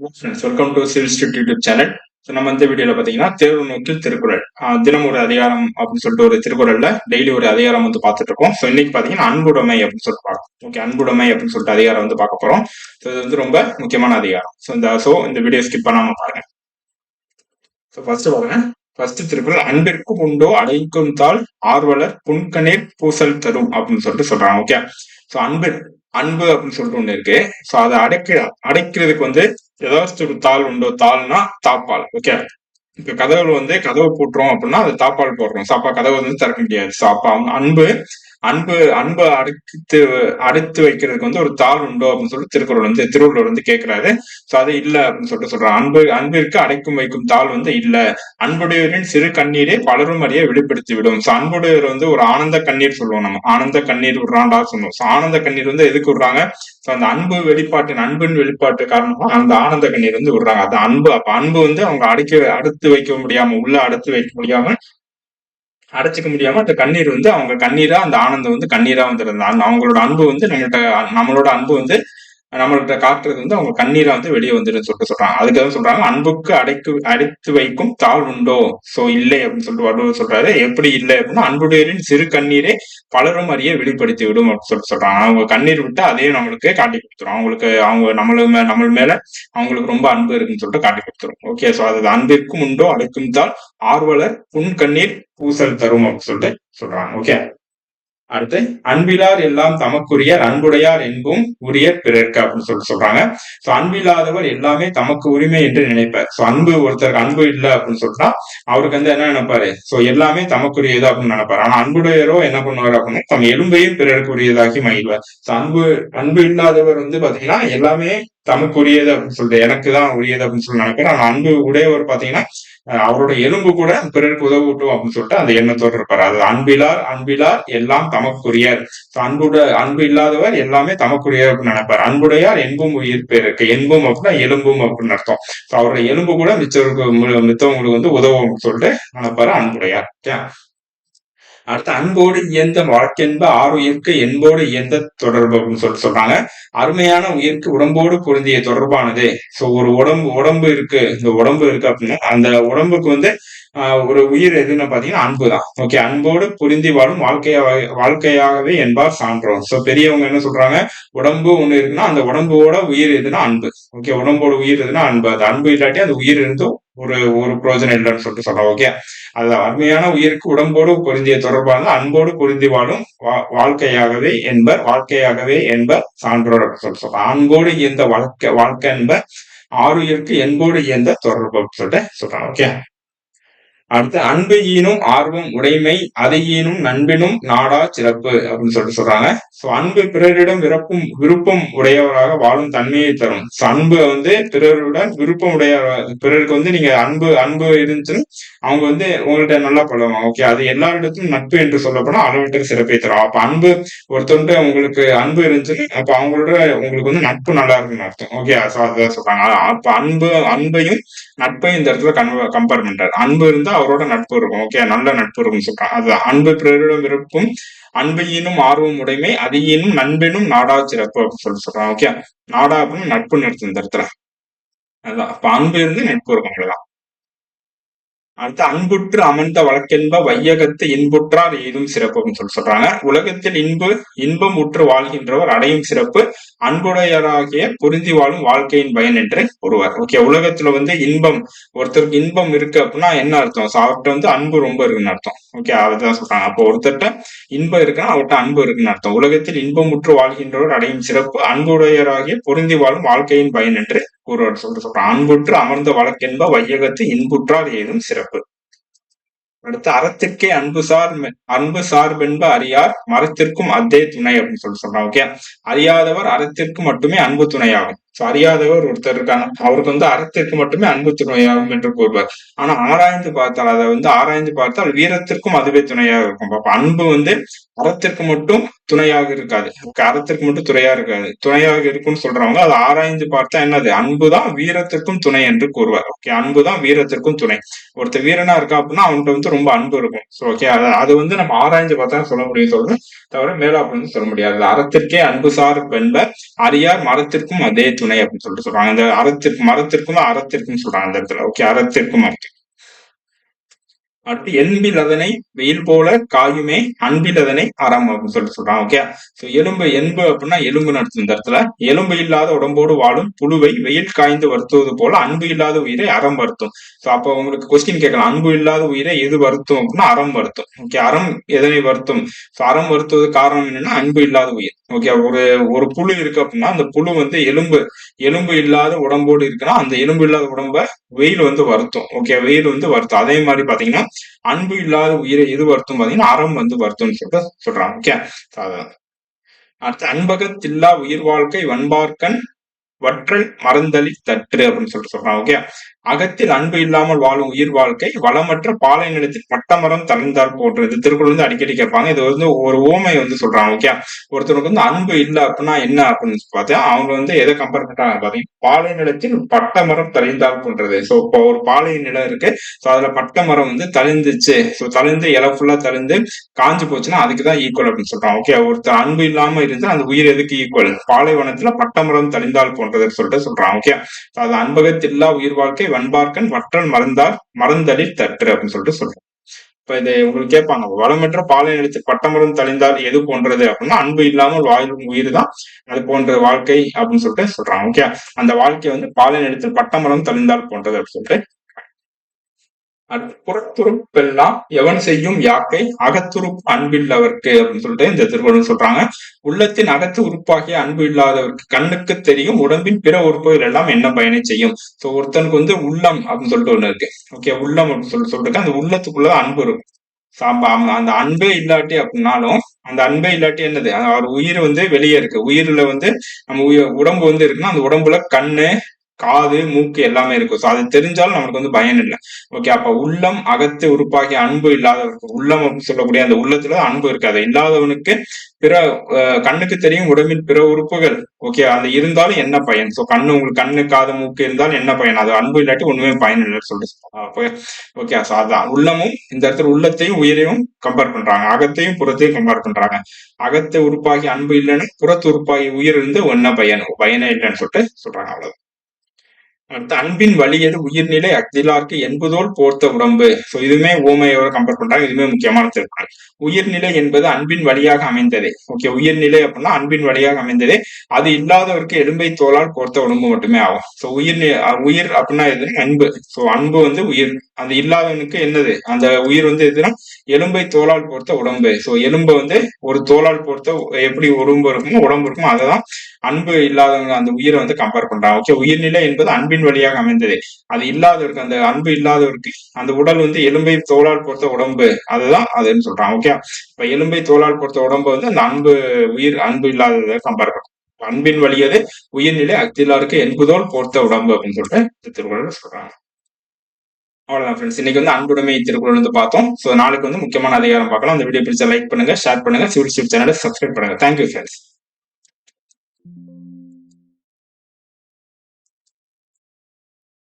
Welcome to civil street YouTube channel so நம்ம இந்த வீடியோல பாத்தீங்கன்னா தேர்வு நோக்கில் திருக்குறள். ஆஹ் தினம் ஒரு அதிகாரம் அப்படின்னு சொல்லிட்டு ஒரு திருக்குறள்ல டெய்லி ஒரு அதிகாரம் வந்து பார்த்துட்டு இருக்கோம். ஸோ இன்னைக்கு பாத்தீங்கன்னா அன்புடைமை அப்படின்னு சொல்லிட்டு பார்க்கலாம் ஓகே அன்புடைமை அப்படின்னு சொல்லிட்டு அதிகாரம் வந்து பார்க்க போறோம். ஸோ இது வந்து ரொம்ப முக்கியமான அதிகாரம். ஸோ இந்த ஸோ இந்த வீடியோ ஸ்கிப் பண்ணாம பாருங்க. ஸோ ஃபர்ஸ்ட் பாருங்க ஃபர்ஸ்ட் திருக்குறள் அன்பிற்கு உண்டோ அடைக்கும் தாள் ஆர்வலர் புன்கணீர் பூசல் தரும் அப்படின்னு சொல்லிட்டு சொல்றாங்க. ஓகே ஸோ அன்பு அன்பு அப்படின்னு சொல்லிட்டு ஒண்ணு இருக்கு. ஸோ அதை அடைக்க அடைக்கிறதுக்கு வந்து ஏதாச்சும் ஒரு தாள் உண்டோ தாள்னா தாப்பால் ஓகே இப்ப கதவுல வந்து கதவு போட்டுறோம் அப்படின்னா அது தாப்பால் போடுறோம். சாப்பா கதவு வந்து திறக்க முடியாது. சாப்பா அன்பு அன்பு அன்பு அடைத்து அடைத்து வைக்கிறதுக்கு வந்து ஒரு தாள் உண்டோ அப்படின்னு சொல்லிட்டு திருக்குறள் வந்து திருவள்ளுவர் வந்து கேட்கிறாரு சோ அது இல்ல அப்படின்னு சொல்லிட்டு சொல்றான் அன்பு அன்பிற்கு அடைக்கும் வைக்கும் தாள் வந்து இல்ல. அன்புடையவரின் சிறு கண்ணீரே பலரும் அறிய வெளிப்படுத்தி விடும் சோ அன்புடையவர் வந்து ஒரு ஆனந்த கண்ணீர் சொல்லுவோம் நம்ம. ஆனந்த கண்ணீர் விடுறாண்டா சொல்லுவோம். சோ ஆனந்த கண்ணீர் வந்து எதுக்கு விடுறாங்க? சோ அந்த அன்பு வெளிப்பாட்டின் அன்பின் வெளிப்பாட்டு காரணமா அந்த ஆனந்த கண்ணீர் வந்து விடுறாங்க. அது அன்பு. அப்ப அன்பு வந்து அவங்க அடைக்க அடுத்து வைக்க முடியாம உள்ள அடுத்து வைக்க முடியாம அடைச்சிக்க முடியாம அந்த கண்ணீர் வந்து அவங்க கண்ணீரா அந்த ஆனந்தம் வந்து கண்ணீரா வந்துருந்தாங்க அவங்களோட அன்பு வந்து நம்மள்ட்ட நம்மளோட அன்பு வந்து நம்மள்கிட்ட காட்டுறது வந்து அவங்க கண்ணீரை வந்து வெளியே வந்துடும் சொல்லிட்டு சொல்றாங்க. அதுக்காக சொல்றாங்க அன்புக்கு அடைக்கு அடைத்து வைக்கும் தாழ் உண்டோ? சோ இல்லை அப்படின்னு சொல்லிட்டு வள்ளுவர் சொல்றாரு. எப்படி இல்லை அப்படின்னா அன்புடையரின் சிறு கண்ணீரே பலரும் அறிய வெளிப்படுத்தி விடும் அப்படின்னு சொல்லிட்டு சொல்றாங்க. அவங்க கண்ணீர் விட்டு அதையும் நம்மளுக்கு காட்டி கொடுத்துரும். அவங்களுக்கு அவங்க நம்மள நம்ம மேல அவங்களுக்கு ரொம்ப அன்பு இருக்குன்னு சொல்லிட்டு காட்டி கொடுத்துரும். ஓகே சோ அது அன்பிற்கும் உண்டோ அடைக்கும் தாள் ஆர்வலர் புன் கண்ணீர் பூசல் தரும் அப்படின்னு சொல்லிட்டு சொல்றாங்க. ஓகே அடுத்து அன்பிலார் எல்லாம் தமக்குரியர் அன்புடையார் என்பும் உரிய பிறர்க்கு அப்படின்னு சொல்லிட்டு சொல்றாங்க. சோ அன்பில்லாதவர் எல்லாமே தமக்கு உரிமை என்று நினைப்பார். சோ அன்பு ஒருத்தருக்கு அன்பு இல்லை அப்படின்னு சொல்லிட்டா அவருக்கு வந்து என்ன நினைப்பாரு? சோ எல்லாமே தமக்குரியது அப்படின்னு நினைப்பாரு. ஆனா அன்புடையரோ என்ன பண்ணுவார் அப்படின்னா தம் எலும்பையும் பிறருக்குரியதாகி மகிழ்வார். சோ அன்பு அன்பு இல்லாதவர் வந்து பாத்தீங்கன்னா எல்லாமே தமக்குரியது அப்படின்னு சொல்லிட்டு எனக்கு தான் உரியது அப்படின்னு சொல்லி நினைப்பாரு. ஆனா அன்பு உடையவர் பாத்தீங்கன்னா அவரோட எலும்பு கூட பிறருக்கு உதவட்டும் அப்படின்னு சொல்லிட்டு அந்த எண்ணத்தோடு இருப்பார். அது அன்பிலார் அன்பிலார் எல்லாம் தமக்குரியர். அன்புட அன்பு இல்லாதவர் எல்லாமே தமக்குரியர் அப்படின்னு நினைப்பார். அன்புடையார் என்பும் உயிர் பேருக்கு என்பும் அப்படின்னா எலும்பும் அப்படின்னு அர்த்தம். அவரோட எலும்பு கூட மிச்சவருக்கு மித்தவங்களுக்கு வந்து உதவும் சொல்லிட்டு நினைப்பாரு அன்புடையார். அடுத்து அன்போடு இயந்த வழக்கென்ப ஆறு உயிர்க்கு என்போடு இயந்த தொடர்பு அப்படின்னு சொல்லிட்டு சொல்றாங்க. அருமையான உயிர்க்கு உடம்போடு பொருந்திய தொடர்பானது. சோ ஒரு உடம்பு உடம்பு இருக்கு. இந்த உடம்பு இருக்கு அப்படின்னா அந்த உடம்புக்கு வந்து ஒரு உயிர் எதுன்னு பாத்தீங்கன்னா அன்பு தான். ஓகே அன்போடு புரிந்தி வாழும் வாழ்க்கையாக வாழ்க்கையாகவே என்பார் சான்றோம் சோ பெரியவங்க என்ன சொல்றாங்க? உடம்பு ஒண்ணு இருக்குன்னா அந்த உடம்போட உயிர் எதுனா அன்பு. ஓகே உடம்போட உயிர் எதுனா அன்பு. அது அன்பு இல்லாட்டி அந்த உயிர் இருந்தும் ஒரு ஒரு பிரோஜனம் இல்லைன்னு சொல்லிட்டு சொல்றோம் ஓகே அது அருமையான உயிருக்கு உடம்போடு பொருந்திய தொடர்பான அன்போடு பொருந்தி வாழும் வாழ்க்கையாகவே என்பர் வாழ்க்கையாகவே என்பர் சான்றோர் சொல்லிட்டு சொல்றாங்க அன்போடு இயந்த வாழ்க்கை வாழ்க்கை என்பர் ஆறுயிருக்கு என்போடு இயந்த தொடர்பு சொல்லிட்டு சொல்றாங்க ஓகே அடுத்து அன்பு ஈனும் ஆர்வம் உடைமை அதை ஈனும் நண்பினும் நாடா சிறப்பு அப்படின்னு சொல்லிட்டு சொல்றாங்க. சோ அன்பு பிறரிடம் விருப்பம் விருப்பம் உடையவராக வாழும் தன்மையை தரும். அன்பு வந்து பிறருடன் விருப்பம் உடைய பிறருக்கு வந்து நீங்க அன்பு அன்பு இருந்துச்சுன்னு அவங்க வந்து உங்கள்ட்ட நல்லா பழகும் ஓகே அது எல்லாரிடத்தும் நட்பு என்று சொல்லப்போனா அளவற்ற சிறப்பை தரும். அப்ப அன்பு ஒருத்தவங்க உங்களுக்கு அன்பு இருந்துச்சுன்னு அப்ப அவங்களோட உங்களுக்கு வந்து நட்பு நல்லா இருக்குன்னு அர்த்தம். ஓகே அதான் சொல்றாங்க. அப்ப அன்பு அன்பையும் நட்பையும் இந்த இடத்துல கம்பேர் பண்றாரு அன்பு இருந்தா அவரோட நட்பு இருக்கும். ஓகே நல்ல நட்பு இருக்கும். சொல்றான் அது அன்பு பிறரிடம் இருக்கும். அன்பையினும் ஆர்வம் உடைமை அதையினும் நண்பனும் நாடா சிறப்பு அப்படின்னு சொல்லி சொல்றான் ஓகே நாடா அப்படின்னு நட்பு நிறுத்து இந்த இடத்துல. அதான். அப்ப அன்பு இருந்து நட்பு இருக்கும் அவ்வளவுதான். அடுத்து அன்புற்று அமர்ந்த வழக்கென்ப வையகத்து இன்புற்றார் ஏதும் சிறப்பு சொல்லி சொல்றாங்க. உலகத்தில் இன்பு இன்பம் உற்று வாழ்கின்றவர் அடையும் சிறப்பு. அன்புடையராகிய புரிந்தி வாழும் வாழ்க்கையின் பயன் என்று ஒருவர். ஓகே உலகத்துல வந்து இன்பம் ஒருத்தருக்கு இன்பம் இருக்கு அப்படின்னா என்ன அர்த்தம்? அவர்கிட்ட வந்து அன்பு ரொம்ப இருக்குன்னு அர்த்தம். ஓகே அதுதான் சொல்றாங்க. அப்போ ஒருத்தர்கிட்ட இன்பம் இருக்குன்னா அவர்கிட்ட அன்பு இருக்குன்னு அர்த்தம். உலகத்தில் இன்பம் உற்று வாழ்கின்றவர் அடையும் சிறப்பு. அன்புடையராகிய பொருந்தி வாழும் வாழ்க்கையின் பயன் என்று ஒருவர் சொல்ற சொல்றான் அன்புற்று அமர்ந்த வழக்கென்ப வையகத்து இன்புற்றார் ஏதும் சிறப்பு. அடுத்து அறத்திற்கே அன்பு சார் அன்பு சார்பென்ப அறியார் மரத்திற்கும் அதே துணை அப்படின்னு சொல்லி சொல்றான் ஓகே அறியாதவர் அறத்திற்கு மட்டுமே அன்பு துணையாகும். அறியாதவர் ஒருத்தர் இருக்காங்க. அவருக்கு வந்து அறத்திற்கு மட்டுமே அன்பு துணையாகும் என்று கூறுவார். ஆனா ஆராய்ந்து பார்த்தால் அதை வந்து ஆராய்ந்து பார்த்தால் வீரத்திற்கும் அதுவே துணையாக இருக்கும். அப்ப அன்பு வந்து அறத்திற்கு மட்டும் துணையாக இருக்காது. அறத்திற்கு மட்டும் துணையா இருக்காது. துணையாக இருக்கும்னு சொல்றவங்க அதை ஆராய்ந்து பார்த்தா என்னது? அன்புதான் வீரத்திற்கும் துணை என்று கூறுவார். ஓகே அன்புதான் வீரத்திற்கும் துணை. ஒருத்தர் வீரனா இருக்கா அப்படின்னா அவன்கிட்ட வந்து ரொம்ப அன்பு இருக்கும். ஓகே அது வந்து நம்ம ஆராய்ந்து பார்த்தா சொல்ல முடியும் சொல்றேன் தவிர மேலா அப்படின்னு சொல்ல முடியாது. அறத்திற்கே அன்பு சார் என்ப அறியார் மரத்திற்கும் அதே துணை. துணை அப்படின்னு சொல்லிட்டு சொல்றாங்க. அந்த அறத்திற்கும் மரத்திற்கும் அறத்திற்கும் சொல்றாங்க அந்த இடத்துல. ஓகே அறத்திற்கும் மரத்திற்கும் அடுத்து எலும்பில் அதனை வெயில் போல காயுமே அன்பில் அதனை அறம் அப்படின்னு சொல்லிட்டு சொல்றான் ஓகே சோ எலும்பு என்பு அப்படின்னா எலும்பு நடத்தும் இந்த இடத்துல. எலும்பு இல்லாத உடம்போடு வாழும் புழுவை வெயில் காய்ந்து வருத்துவது போல அன்பு இல்லாத உயிரை அறம் வருத்தும். சோ அப்போ உங்களுக்கு கொஸ்டின் கேட்கலாம். அன்பு இல்லாத உயிரை எது வருத்தும் அப்படின்னா அறம் வருத்தும் ஓகே அறம் எதனை வருத்தும்? சோ அறம் வருத்துவது காரணம் என்னன்னா அன்பு இல்லாத உயிர் ஓகே ஒரு ஒரு புழு இருக்கு அப்படின்னா அந்த புழு வந்து எலும்பு எலும்பு இல்லாத உடம்போடு இருக்குன்னா அந்த எலும்பு இல்லாத உடம்ப வெயில் வந்து வருத்தும் ஓகே வெயில் வந்து வருத்தும். அதே மாதிரி பாத்தீங்கன்னா அன்பு இல்லாத உயிரை எது வருத்தும் பாத்தீங்கன்னா அறம் வந்து வருத்தும்னு சொல்லிட்டு சொல்றாங்க. ஓகே அடுத்து அன்பகத்தில்லா உயிர் வாழ்க்கை வன்பார்க்கன் வற்றல் மறந்தளி தற்று அப்படின்னு சொல்லிட்டு சொல்றான் ஓகே அகத்தில் அன்பு இல்லாமல் வாழும் உயிர் வாழ்க்கை வளமற்ற பாலை நிலத்தில் பட்டமரம் தளர்ந்தார் போன்றது திருக்குறள் வந்து அடிக்கடி கேட்பாங்க. இது வந்து ஒரு ஓமை வந்து சொல்றாங்க ஓகே ஒருத்தருக்கு வந்து அன்பு இல்லை அப்படின்னா என்ன அப்படின்னு பார்த்தா அவங்க வந்து எதை கம்பேர் பண்றாங்க பாத்தீங்கன்னா பாலை நிலத்தில் பட்டமரம் தளிர்ந்தால் போன்றது. சோ இப்போ ஒரு பாலை நிலம் இருக்கு. சோ அதுல பட்டமரம் வந்து தளிர்ந்துச்சு. சோ தளிர்ந்து இலை ஃபுல்லா தளிர்ந்து காஞ்சு போச்சுன்னா அதுக்கு தான் ஈக்குவல் அப்படின்னு சொல்றாங்க ஓகே ஒருத்தர் அன்பு இல்லாம இருந்தா அந்த உயிர் எதுக்கு ஈக்குவல் பாலைவனத்துல பட்டமரம் தளிர்ந்தால் போன்றது சொல்லிட்டு சொல்றாங்க ஓகே அது அன்பகத்தில்லா உயிர் வாழ்க்கை வன்பார்க்கன் வற்றல் மறந்தார் மறந்தலில் தற்று அப்படின்னு சொல்லிட்டு சொல்றோம் இப்ப இது உங்களுக்கு கேட்பாங்க வளமற்ற பாலை நிலத்தில் பட்டமரம் தளிந்தால் எது போன்றது அப்படின்னா அன்பு இல்லாமல் வாழும் உயிர் தான் அது போன்ற வாழ்க்கை அப்படின்னு சொல்லிட்டு சொல்றாங்க ஓகே அந்த வாழ்க்கை வந்து பாலை நிலத்தில் பட்டமரம் தளிந்தால் போன்றது அப்படின்னு சொல்லிட்டு புறத்துறுப்பெல்லாம் எவன் செய்யும் யாக்கை? அகத்துறுப்பு அன்பில்லவர்க்கு அப்படின்னு சொல்லிட்டு இந்த திருக்குறள் சொல்றாங்க. உள்ளத்தின் அகத்து உறுப்பாகிய அன்பு இல்லாதவருக்கு கண்ணுக்கு தெரியும் உடம்பின் பிற உறுப்புகள் எல்லாம் என்ன பயனை செய்யும்? சோ ஒருத்தனுக்கு வந்து உள்ளம் அப்படின்னு சொல்லிட்டு ஒண்ணு இருக்கு. ஓகே உள்ளம் அப்படின்னு சொல்லிட்டு சொல்லிட்டு அந்த உள்ளத்துக்குள்ள அன்பு இருக்கும். அந்த அன்பே இல்லாட்டி அப்படின்னாலும் அந்த அன்பே இல்லாட்டி என்னது? அவர் உயிர் வந்து வெளியே இருக்கு. உயிர்ல வந்து நம்ம உடம்பு வந்து இருக்குன்னா அந்த உடம்புல கண்ணு காது மூக்கு எல்லாமே இருக்கும். ஸோ அது தெரிஞ்சாலும் நம்மளுக்கு வந்து பயன் இல்லை. ஓகே அப்ப உள்ளம் அகத்து உருப்பாகி அன்பு இல்லாதவருக்கு உள்ளம் அப்படின்னு சொல்லக்கூடிய அந்த உள்ளத்துல அன்பு இருக்காது. இல்லாதவனுக்கு பிற கண்ணுக்கு தெரியும் உடம்பில் பிற உறுப்புகள். ஓகே அது இருந்தாலும் என்ன பயன்? ஸோ கண்ணு உங்களுக்கு கண்ணு காது மூக்கு இருந்தாலும் என்ன பயன்? அது அன்பு இல்லாட்டி ஒண்ணுமே பயன் இல்லைன்னு சொல்லிட்டு ஓகே ஸோ அதான். உள்ளமும் இந்த இடத்துல உள்ளத்தையும் உயிரையும் கம்பேர் பண்றாங்க. அகத்தையும் புறத்தையும் கம்பேர் பண்றாங்க. அகத்தை உறுப்பாகி அன்பு இல்லைன்னு புறத்து உறுப்பாகி உயிர் இருந்து என்ன பயன்? பயனே இல்லைன்னு சொல்லிட்டு சொல்றாங்க அவ்வளவு அடுத்து அன்பின் வலியது உயிர்நிலை அக்திலார்க்கு என்பதோல் போர்த்த உடம்பு சோ இதுவுமே ஓமையோட கம்பேர் பண்றாங்க இதுவுமே முக்கியமான திருக்குறள் உயிர்நிலை என்பது அன்பின் வழியாக அமைந்ததே. ஓகே உயிர்நிலை அப்படின்னா அன்பின் வழியாக அமைந்ததே. அது இல்லாதவருக்கு எலும்பை தோலால் போர்த்த உடம்பு மட்டுமே ஆகும். சோ உயிர் உயிர் அப்படின்னா எது? அன்பு. சோ அன்பு வந்து உயிர் அந்த இல்லாதவனுக்கு என்னது? அந்த உயிர் வந்து எதுனா எலும்பை தோலால் போர்த்த உடம்பு. சோ எலும்பை வந்து ஒரு தோலால் போர்த்த எப்படி உடம்பு இருக்குமோ உடம்பு இருக்குமோ அதான் அன்பு இல்லாதவங்க அந்த உயிரை வந்து கம்பேர் பண்றாங்க. ஓகே உயிர்நிலை என்பது அன்பின் வழியாக அமைந்தது. அது இல்லாதவருக்கு அந்த அன்பு இல்லாதவருக்கு அந்த உடல் வந்து எலும்பை தோலால் பொறுத்த உடம்பு அதுதான் அதுன்னு சொல்றாங்க. ஓகே இப்ப எலும்பை தோலால் பொறுத்த உடம்பு வந்து அந்த அன்பு உயிர் அன்பு இல்லாததை கம்பேர் அன்பின் வழியது உயிர்நிலை அக்திலாருக்கு என்பதோல் பொறுத்த உடம்பு அப்படின்னு சொல்லிட்டு திருக்குறள் சொல்றாங்க. அவ்வளவுதான் ஃப்ரெண்ட்ஸ் இன்னைக்கு வந்து அன்புடைமை திருக்குறள் வந்து பார்த்தோம். ஸோ நாளைக்கு வந்து முக்கியமான அதிகாரம் பார்க்கலாம். அந்த வீடியோ பிடிச்சா லைக் பண்ணுங்க ஷேர் பண்ணுங்க. சிவில் சிவில் சேனலை சப்ஸ்கிரைப் பண்ணுங்க. Thank you friends